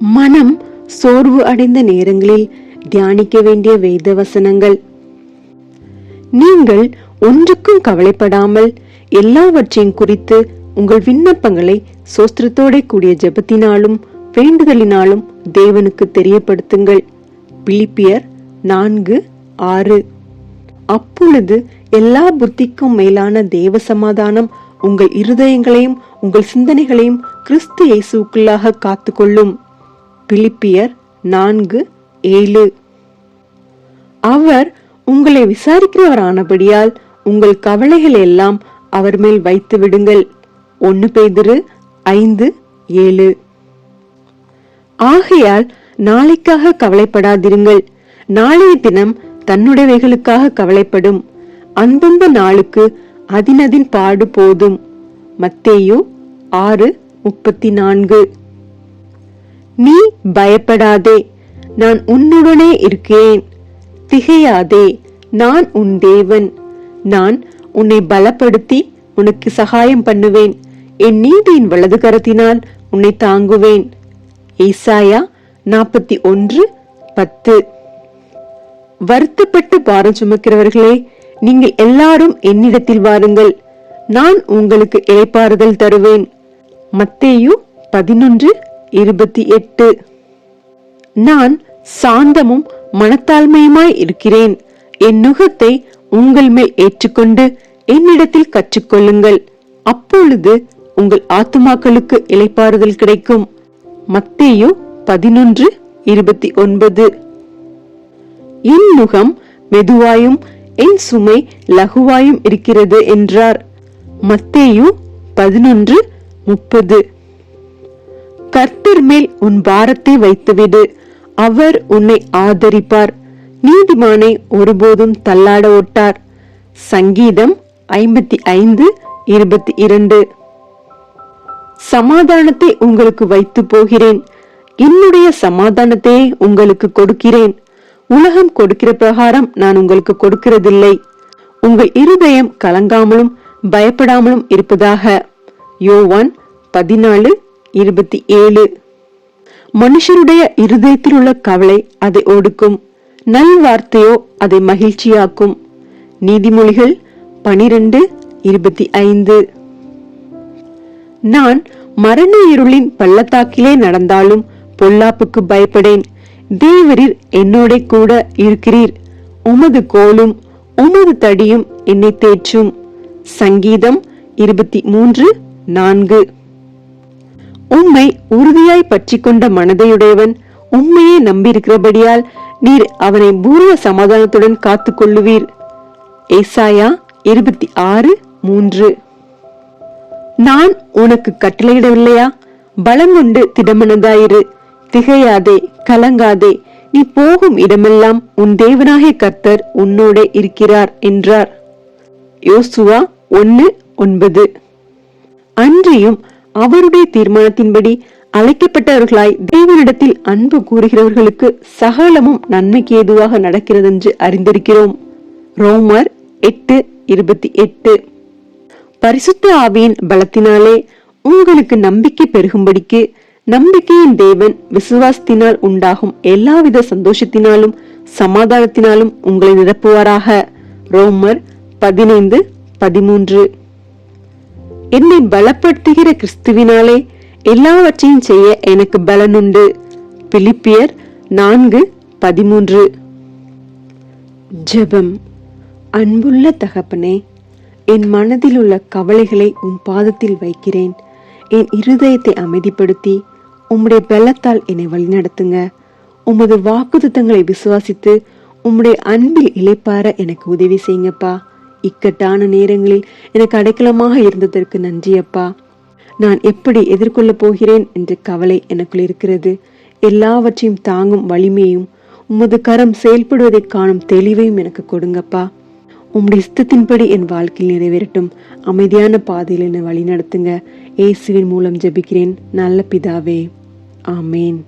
மனம் சோர்வு அடைந்த நேரங்களில் தியானிக்க வேண்டிய வேத வசனங்கள் நீங்கள் ஒன்றுக்கும் கவலைப்படாமல் எல்லாவற்றையும் குறித்து உங்கள் விண்ணப்பங்களை சோஸ்திரத்தோட கூடிய ஜெபத்தினாலும் வேண்டுதலினாலும் தேவனுக்கு தெரியப்படுத்துங்கள். பிலிப்பியர் நான்கு ஆறு. அப்பொழுது எல்லா புத்திக்கும் மேலான தேவ சமாதானம் உங்கள் இருதயங்களையும் உங்கள் சிந்தனைகளையும் கிறிஸ்து இயேசுக்குள்ளாக காத்துக்கொள்ளும். பிலிப்பியர் நான்கு ஏழு. அவர் உங்களை விசாரிக்கிறவரானபடியால் உங்கள் கவலைகள் எல்லாம் அவர் மேல் வைத்து விடுங்கள். ஒன்னு பேதிரு ஐந்து ஏழு. ஆகையால் நாளைக்காக கவலைப்படாதிருங்கள். நாளைய தினம் தன்னுடையவைகளுக்காக கவலைப்படும். அந்தந்த நாளுக்கு அதினதின் பாடு போதும். மத்தேயு ஆறு முப்பத்தி நான்கு. நீ பயப்படாதே. நான் உன்னுடனே இருக்கேன் திகையாதே. நான் உன் தேவன். நான் உன்னை பலப்படுத்தி உனக்கு சகாயம் பண்ணுவேன். என் நீதியின் வலது கரத்தினால் உன்னை தாங்குவேன். ஏசாயா நாற்பத்தி ஒன்று பத்து. வருத்தப்பட்டு பாரம் சுமக்கிறவர்களே நீங்கள் எல்லாரும் என்னிடத்தில் வாருங்கள். நான் உங்களுக்கு இழைப்பாறுதல் தருவேன். மத்தேயு பதினொன்று இருபத்தி எட்டு. நான் சாந்தமும் மனத்தாழ்மையுமாய் இருக்கிறேன். என் நுகத்தை உங்கள் மேல் ஏற்றுக்கொண்டு என்னிடத்தில் கற்றுக்கொள்ளுங்கள். அப்பொழுது உங்கள் ஆத்துமாக்களுக்கு இளைப்பாறுதல் கிடைக்கும். மத்தேயு பதினொன்று இருபத்தி ஒன்பது. என் முகம் மெதுவாயும் என் சுமை லகுவாயும் இருக்கிறது என்றார். மத்தேயு பதினொன்று முப்பது. கர்த்தர் மேல் உன் பாரத்தை வைத்துவிடு. அவர் உன்னை ஆதரிப்பார். நீதிமானை ஒருபோதும் தள்ளாட ஒட்டார். சங்கீதம் ஐம்பத்தி ஐந்து இருபத்தி இரண்டு. சமாதானத்தை உங்களுக்கு வைத்து போகிறேன். என்னுடைய சமாதானத்தை உங்களுக்கு கொடுக்கிறேன். உலகம் கொடுக்கிற பிரகாரம் நான் உங்களுக்கு கொடுக்கிறதில்லை. உங்கள் இருதயம் கலங்காமலும் பயப்படாமலும் இருப்பதாக. யோவான் பதினாலு இருபத்தி ஏழு. மனுஷருடைய இருதயத்தில் உள்ள கவலை அதை ஒடுக்கும். நல் வார்த்தையோ அதை மகிழ்ச்சியாக்கும். நீதிமொழிகள் பனிரெண்டு இருபத்தி ஐந்து. நான் மரண இருளின் பள்ளத்தாக்கிலே நடந்தாலும் பொல்லாப்புக்கு பயப்படேன். தேவரீர் என்னோட கூட இருக்கிறீர். உமது கோலும் உமது தடியும் என்னை தேற்றும். சங்கீதம் இருபத்தி மூன்று நான்கு. உம்மை உறுதியாய் பற்றி கொண்ட மனதையுடையவன் உண்மையே நம்பியிருக்கிறபடியால் நீர் அவனை பூர்வ சமாதானத்துடன் காத்து கொள்ளுவீர் ஏசாயா இருபத்தி ஆறு மூன்று. நான் உனக்கு கட்டளையிடவில்லையா? பலங்கொண்டு திடமனதாயிரு. திகையாதே கலங்காதே நீ போகும் இடமெல்லாம் உன் தேவனாகிய கர்த்தர் உன்னோட இருக்கிறார் என்றார். யோசுவா ஒன்னு ஒன்பது. அன்றியும் அவருடைய தீர்மானத்தின்படி அழைக்கப்பட்டவர்களாய் தேவனிடத்தில் அன்பு கூறுகிறவர்களுக்கு சகலமும் நன்மைக்கு ஏதுவாக நடக்கிறது என்று அறிந்திருக்கிறோம். ரோமர் எட்டு இருபத்தி எட்டு. பரிசுத்த ஆவியின் பலத்தினாலே உங்களுக்கு நம்பிக்கை பெருகும்படிக்கு நம்பிக்கையின் தேவன் விசுவாசத்தினால் உண்டாகும் எல்லாவித சந்தோஷத்தினாலும் சமாதானத்தினாலும் உங்களை நிரப்புவாராக. ரோமர் பதினைந்து பதிமூன்று. என்னை பலப்படுத்துகிற கிறிஸ்துவினாலே எல்லாவற்றையும் செய்ய எனக்கு பலனுண்டு. பிலிப்பியர் நான்கு பதிமூன்று. ஜெபம். அன்புள்ள தகப்பனே என் மனதில் உள்ள கவலைகளை உன் பாதத்தில் வைக்கிறேன். என் இருதயத்தை அமைதிப்படுத்தி உம்முடைய பலத்தால் என்னை வழிநடத்துங்க. உமது வாக்குத்தங்களை விசுவாசித்து உம்முடைய அன்பில் இளைப்பார எனக்கு உதவி செய்யுங்கப்பா. இக்கட்டான நேரங்களில் எனக்கு அடைக்கலமாக இருந்ததற்கு நன்றி அப்பா. நான் எப்படி எதிர்கொள்ளப் போகிறேன் என்ற கவலை எனக்குள் இருக்கிறது. எல்லாவற்றையும் தாங்கும் வலிமையும் உமது கரம் செயல்படுவதை காணும் தெளிவையும் எனக்கு கொடுங்கப்பா உம்முடைய இஷ்டத்தின்படி என் வாழ்க்கையில் நிறைவேறட்டும். அமைதியான பாதையில் என்னை வழி நடத்துங்க இயேசுவின் மூலம் ஜெபிக்கிறேன். நல்ல பிதாவே. ஆமேன்.